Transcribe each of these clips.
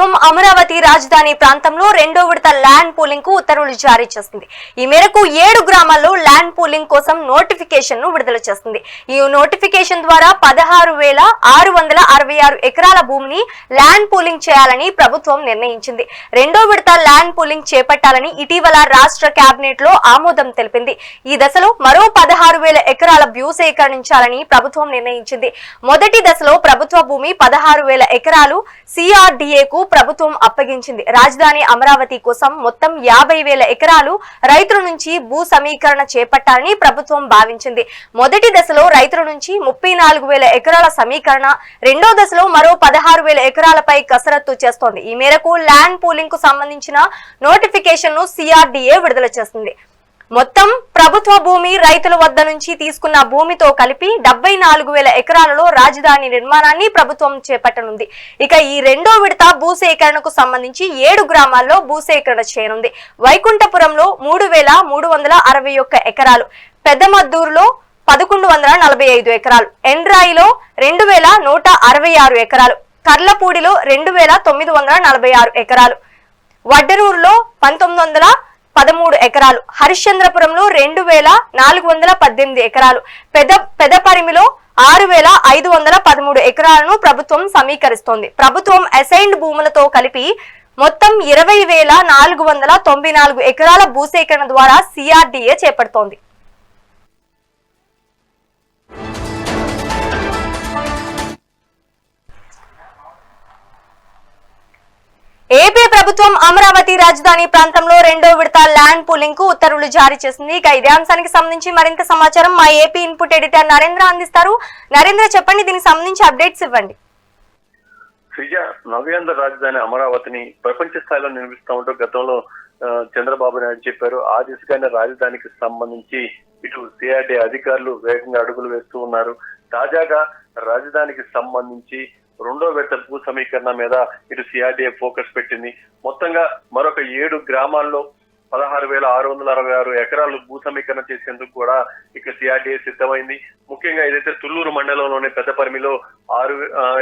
ప్రభుత్వం అమరావతి రాజధాని ప్రాంతంలో రెండో విడత ల్యాండ్ పూలింగ్కు ఉత్తర్వులు జారీ చేస్తుంది. ఈ మేరకు ఏడు గ్రామాల్లో ల్యాండ్ పూలింగ్ కోసం నోటిఫికేషన్ను విడుదల చేస్తుంది. ఈ నోటిఫికేషన్ ద్వారా పదహారు వేల ఆరు వందల అరవై ఆరు ఎకరాల భూమిని ల్యాండ్ పూలింగ్ చేయాలని ప్రభుత్వం నిర్ణయించింది. రెండో విడత ల్యాండ్ పూలింగ్ చేపట్టాలని ఇటీవల రాష్ట్ర కేబినెట్లో ఆమోదం తెలిపింది. ఈ దశలో మరో పదహారు వేల ఎకరాల భూ సేకరించాలని ప్రభుత్వం నిర్ణయించింది. మొదటి దశలో ప్రభుత్వ భూమి పదహారు వేల ఎకరాలు సిఆర్డీఏకు ప్రభుత్వం అప్పగించింది. రాజధాని అమరావతి కోసం మొత్తం యాభై వేల ఎకరాలు రైతుల నుంచి భూ సమీకరణ చేపట్టాలని ప్రభుత్వం భావించింది. మొదటి దశలో రైతుల నుంచి ముప్పై నాలుగు వేల ఎకరాల సమీకరణ రెండో దశలో మరో పదహారు వేల ఎకరాలపై కసరత్తు చేస్తోంది. ఈ మేరకు ల్యాండ్ పూలింగ్కు సంబంధించిన నోటిఫికేషన్ను సిఆర్డీఏ విడుదల చేస్తుంది మొత్తం ప్రభుత్వ భూమి రైతుల వద్ద నుంచి తీసుకున్న భూమితో కలిపి డెబ్బై నాలుగు వేల ఎకరాలలో రాజధాని నిర్మాణాన్ని ప్రభుత్వం చేపట్టనుంది. ఇక ఈ రెండో విడత భూసేకరణకు సంబంధించి ఏడు గ్రామాల్లో భూసేకరణ చేయనుంది. వైకుంఠపురంలో మూడు వేల మూడు వందల అరవై ఒక్క ఎకరాలు పెద్దమద్దూరులో పదకొండు వందల నలభై ఐదు ఎకరాలు ఎండ్రాయిలో రెండు వేల నూట అరవై ఆరు ఎకరాలు కర్లపూడిలో రెండు వేల తొమ్మిది వందల నలభై ఆరు ఎకరాలు వడ్డరూరులో పంతొమ్మిది వందల పదమూడు ఎకరాలు. హరిశ్చంద్రపురంలో రెండు వేల నాలుగు వందల పద్దెనిమిది ఎకరాలు. పెద పెదపరిమిలో ఆరు వేల ఐదు వందల పదమూడు ఎకరాలను ప్రభుత్వం సమీకరిస్తోంది. ప్రభుత్వం అసైన్డ్ భూములతో కలిపి మొత్తం ఇరవై వేల నాలుగు వందల తొంభై నాలుగు ఎకరాల భూసేకరణ ద్వారా సిఆర్డీఏ చేపడుతోంది. ప్రభుత్వం అమరావతి రాజధాని ప్రాంతంలో రెండో విడత ల్యాండ్ పూలింగ్కు ఉత్తర్వులు జారీ చేసింది. ఇక ఇదే అంశానికి సంబంధించి మరింత సమాచారం మా ఏపీ ఇన్పుట్ ఎడిటర్ నరేంద్ర అందిస్తారు. నరేంద్ర చెప్పండి దీనికి సంబంధించి అప్డేట్స్ ఇవ్వండి. శ్రీజ నవ్యాంధ్ర రాజధాని అమరావతిని ప్రపంచ స్థాయిలో నిర్మిస్తూ ఉంటూ గతంలో చంద్రబాబు నాయుడు చెప్పారు. ఆ దిశగానే రాజధానికి సంబంధించి ఇటు సిఆర్డీ అధికారులు వేగంగా అడుగులు వేస్తూ ఉన్నారు. తాజాగా రాజధానికి సంబంధించి రెండో విడత భూ సమీకరణ మీద ఇటు సిఆర్డీఏ ఫోకస్ పెట్టింది. మొత్తంగా మరొక ఏడు గ్రామాల్లో పదహారు వేల ఆరు వందల అరవై ఆరు ఎకరాలు భూ సమీకరణ చేసేందుకు కూడా ఇక్కడ సిఆర్డీఏ సిద్ధమైంది. ముఖ్యంగా ఏదైతే తుళ్ళూరు మండలంలోని పెద్దపరిమిలో ఆరు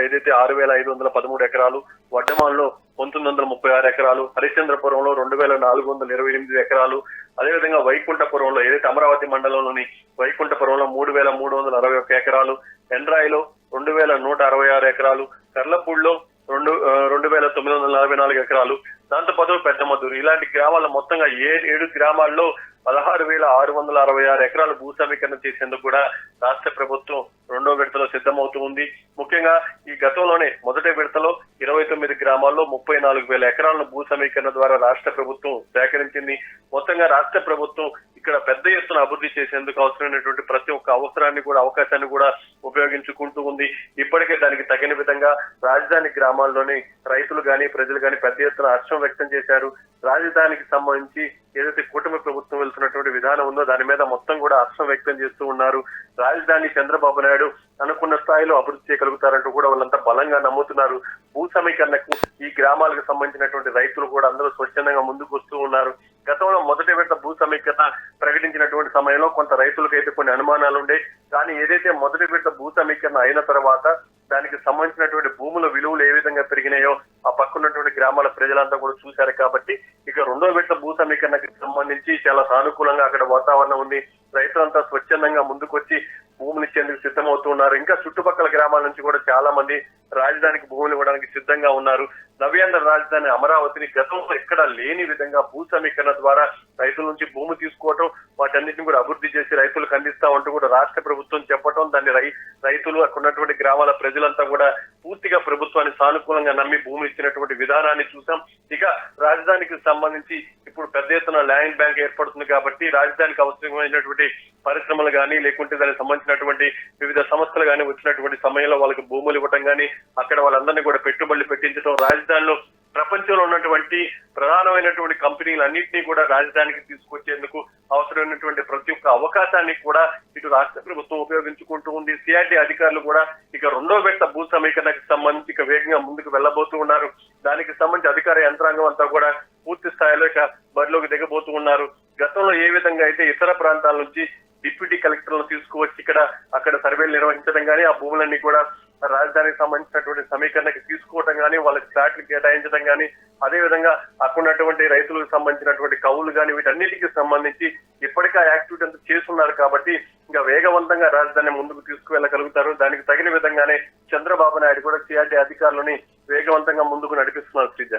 ఏదైతే ఆరు వేల ఐదు వందల పదమూడు ఎకరాలు వడ్డమాన్లో పంతొమ్మిది వందల ముప్పై ఆరు ఎకరాలు హరిశ్చంద్రపురంలో రెండు వేల నాలుగు వందల ఇరవై ఎనిమిది ఎకరాలు అదేవిధంగా వైకుంఠపురంలో ఏదైతే అమరావతి మండలంలోని వైకుంఠపురంలో మూడు వేల మూడు వందల అరవై ఒక్క ఎకరాలు ఎండ్రాయిలో రెండు వేల నూట అరవై ఆరు ఎకరాలు కర్లపూడిలో రెండు రెండు వేల తొమ్మిది వందల నలభై నాలుగు ఎకరాలు దాంతోపాటు పెద్దమద్దూరు. ఇలాంటి గ్రామాల మొత్తంగా ఏ ఏడు గ్రామాల్లో పదహారు వేల ఆరు వందల అరవై ఆరు ఎకరాలు భూ సమీకరణ చేసేందుకు కూడా రాష్ట్ర ప్రభుత్వం రెండో విడతలో సిద్ధమవుతూ ఉంది. ముఖ్యంగా ఈ గతంలోనే మొదటి విడతలో ఇరవై తొమ్మిది గ్రామాల్లో ముప్పై నాలుగు వేల ఎకరాలను భూ సమీకరణ ద్వారా రాష్ట్ర ప్రభుత్వం సేకరించింది. మొత్తంగా రాష్ట్ర ప్రభుత్వం ఇక్కడ పెద్ద ఎత్తున అభివృద్ధి చేసేందుకు అవసరమైనటువంటి ప్రతి ఒక్క అవసరాన్ని కూడా అవకాశాన్ని కూడా ఉపయోగించుకుంటూ ఉంది. ఇప్పటికే దానికి తగిన విధంగా రాజధాని గ్రామాల్లోని రైతులు కానీ ప్రజలు కానీ పెద్ద ఎత్తున హర్షం వ్యక్తం చేశారు. రాజధానికి సంబంధించి ఏదైతే కూటమి ప్రభుత్వం వెళ్తున్నటువంటి విధానం ఉందో దాని మీద మొత్తం కూడా హర్షం వ్యక్తం చేస్తూ ఉన్నారు. రాజధాని చంద్రబాబు నాయుడు అనుకున్న స్థాయిలో అభివృద్ధి చేయగలుగుతారంటూ కూడా వాళ్ళంతా బలంగా నమ్ముతున్నారు. భూ సమీకరణకు ఈ గ్రామాలకు సంబంధించినటువంటి రైతులు కూడా అందరూ స్వచ్ఛందంగా ముందుకు వస్తూ ఉన్నారు. గతంలో మొదటి విడత భూ సమీకరణ ప్రకటించినటువంటి సమయంలో కొంత రైతులకైతే కొన్ని అనుమానాలు ఉండే. కానీ ఏదైతే మొదటి విడత భూ సమీకరణ అయిన తర్వాత దానికి సంబంధించినటువంటి భూముల విలువలు ఏ విధంగా పెరిగినాయో ఆ పక్కనటువంటి గ్రామాల ప్రజలంతా కూడా చూశారు కాబట్టి సమీకరణకి చాలా సానుకూలంగా అక్కడ వాతావరణం ఉంది. రైతులంతా స్వచ్ఛందంగా ముందుకొచ్చి ఇచ్చేందుకు సిద్ధమవుతున్నారు ఇంకా చుట్టుపక్కల గ్రామాల నుంచి కూడా చాలా మంది రాజధానికి భూములు ఇవ్వడానికి సిద్ధంగా ఉన్నారు. నవ్యాంధ్ర రాజధాని అమరావతిని గతంలో ఎక్కడ లేని విధంగా భూ సమీకరణ ద్వారా రైతుల నుంచి భూమి తీసుకోవటం వాటన్నిటిని కూడా అభివృద్ధి చేసి రైతులకు అందిస్తా ఉంటూ కూడా రాష్ట్ర ప్రభుత్వం చెప్పటం దాన్ని రై రైతులు అక్కడ ఉన్నటువంటి గ్రామాల ప్రజలంతా కూడా పూర్తిగా ప్రభుత్వాన్ని సానుకూలంగా నమ్మి భూమి ఇచ్చినటువంటి విధానాన్ని చూసాం. ఇక రాజధానికి సంబంధించి ఇప్పుడు పెద్ద ఎత్తున ల్యాండ్ బ్యాంక్ ఏర్పడుతుంది కాబట్టి రాజధానికి అవసరమైనటువంటి పరిశ్రమలు కానీ లేకుంటే దానికి సంబంధించినటువంటి వివిధ సంస్థలు కానీ వచ్చినటువంటి సమయంలో వాళ్ళకి భూములు ఇవ్వటం కానీ అక్కడ వాళ్ళందరినీ కూడా పెట్టుబడులు పెట్టించడం రాజధానిలో ప్రపంచంలో ఉన్నటువంటి ప్రధానమైనటువంటి కంపెనీలన్నింటినీ కూడా రాజధానికి తీసుకొచ్చేందుకు అవసరమైనటువంటి ప్రతి ఒక్క అవకాశాన్ని కూడా ఇటు రాష్ట్ర ప్రభుత్వం ఉపయోగించుకుంటూ ఉంది. సిఆర్డీ అధికారులు కూడా ఇక రెండో విడత భూ సమీకరణకు సంబంధించి ఇక వేగంగా ముందుకు వెళ్ళబోతూ ఉన్నారు. దానికి సంబంధించి అధికార యంత్రాంగం అంతా కూడా పూర్తి స్థాయిలో ఇక బరిలోకి దిగబోతూ ఉన్నారు. గతంలో ఏ విధంగా అయితే ఇతర ప్రాంతాల నుంచి డిప్యూటీ కలెక్టర్లను తీసుకువచ్చి ఇక్కడ అక్కడ సర్వేలు నిర్వహించడం కానీ ఆ భూములన్నీ కూడా రాజధానికి సంబంధించినటువంటి సమీకరణకి తీసుకోవటం కానీ వాళ్ళకి ఫ్లాట్లు కేటాయించడం కానీ అదే విధంగా రైతులకు సంబంధించినటువంటి కవులు కానీ వీటన్నిటికీ సంబంధించి ఇప్పటికే ఆ యాక్టివిటీ అంతా చేస్తున్నారు కాబట్టి ఇంకా వేగవంతంగా రాజధాని ముందుకు తీసుకువెళ్ళగలుగుతారు. దానికి తగిన విధంగానే చంద్రబాబు నాయుడు కూడా సిఆర్డీ అధికారులని వేగవంతంగా ముందుకు నడిపిస్తున్నారు శ్రీజ.